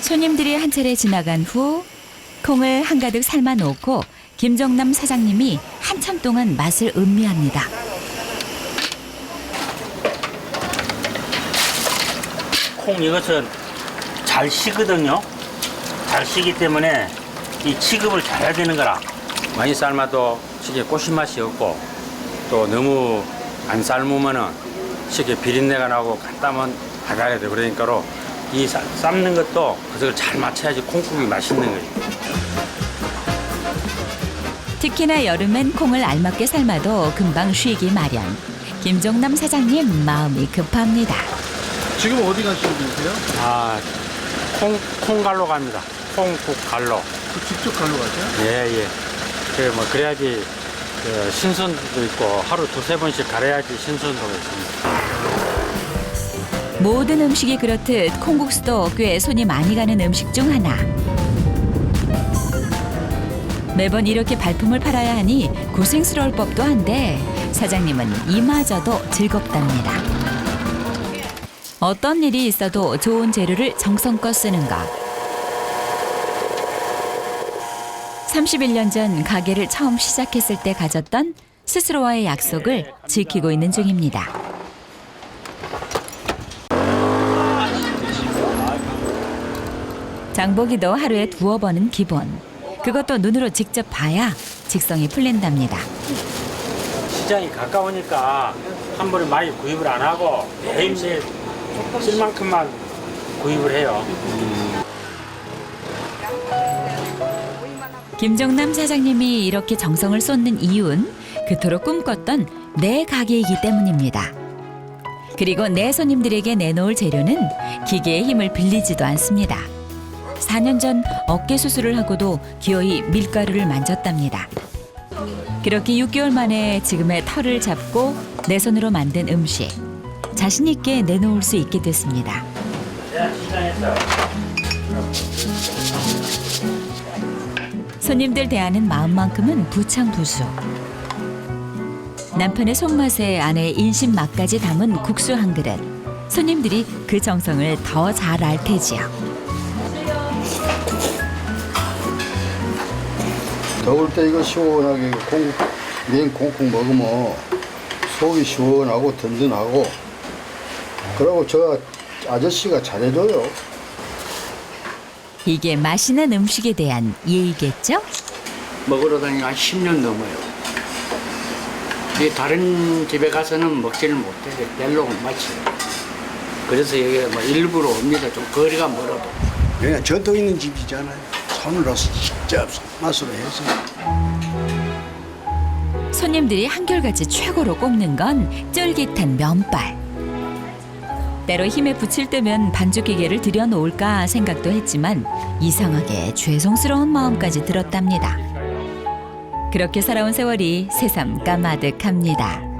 손님들이 한 차례 지나간 후 콩을 한가득 삶아 놓고 김정남 사장님이 한참 동안 맛을 음미합니다. 콩 이것은 잘 식거든요. 잘 식기 때문에 이 취급을 잘해야 되는 거라. 많이 삶아도 식에 꼬신 맛이 없고 또 너무 안 삶으면은 식에 비린내가 나고 간땀은 하가야 돼 그러니까로 이 쌈- 삶는 것도 그것을 잘 맞춰야지 콩국이 맛있는 거예요. 특히나 여름엔 콩을 알맞게 삶아도 금방 쉬기 마련. 김정남 사장님 마음이 급합니다. 지금 어디 가시는 분이세요? 아, 콩, 콩갈로 갑니다. 콩국 갈로. 그 직접 갈로 가세요? 예, 예. 그, 뭐, 그래야지, 그 신선도 있고, 하루 두세 번씩 갈아야지 신선도가 있습니다. 모든 음식이 그렇듯 콩국수도 꽤 손이 많이 가는 음식 중 하나. 매번 이렇게 발품을 팔아야 하니 고생스러울 법도 한데 사장님은 이마저도 즐겁답니다. 어떤 일이 있어도 좋은 재료를 정성껏 쓰는 것. 31년 전 가게를 처음 시작했을 때 가졌던 스스로와의 약속을 지키고 있는 중입니다. 장보기도 하루에 두어 번은 기본. 그것도 눈으로 직접 봐야 직성이 풀린답니다. 시장이 가까우니까 한 번에 많이 구입을 안 하고 매일매일 쓸 만큼만 구입을 해요. 김정남 사장님이 이렇게 정성을 쏟는 이유는 그토록 꿈꿨던 내 가게이기 때문입니다. 그리고 내 손님들에게 내놓을 재료는 기계의 힘을 빌리지도 않습니다. 4년 전 어깨 수술을 하고도 기어이 밀가루를 만졌답니다. 그렇게 6개월 만에 지금의 털을 잡고 내 손으로 만든 음식 자신 있게 내놓을 수 있게 됐습니다. 손님들 대하는 마음만큼은 부창부수. 남편의 손맛에 아내의 인심 맛까지 담은 국수 한 그릇. 손님들이 그 정성을 더 잘 알 테지요. 더울 때 이거 시원하게 콩, 냉 콩국 먹으면 속이 시원하고 든든하고 그리고 저 아저씨가 잘해줘요. 이게 맛있는 음식에 대한 예의겠죠? 먹으러 다니고 한 10년 넘어요. 이 다른 집에 가서는 먹지를 못해. 별로 맛이. 그래서 여기 뭐 일부러 옵니다. 좀 거리가 멀어도. 그냥 전통 있는 집이잖아요. 손으로 직접 맛으로 해서. 손님들이 한결같이 최고로 꼽는 건 쫄깃한 면발. 때로 힘에 부칠 때면 반죽 기계를 들여놓을까 생각도 했지만 이상하게 죄송스러운 마음까지 들었답니다. 그렇게 살아온 세월이 새삼 까마득합니다.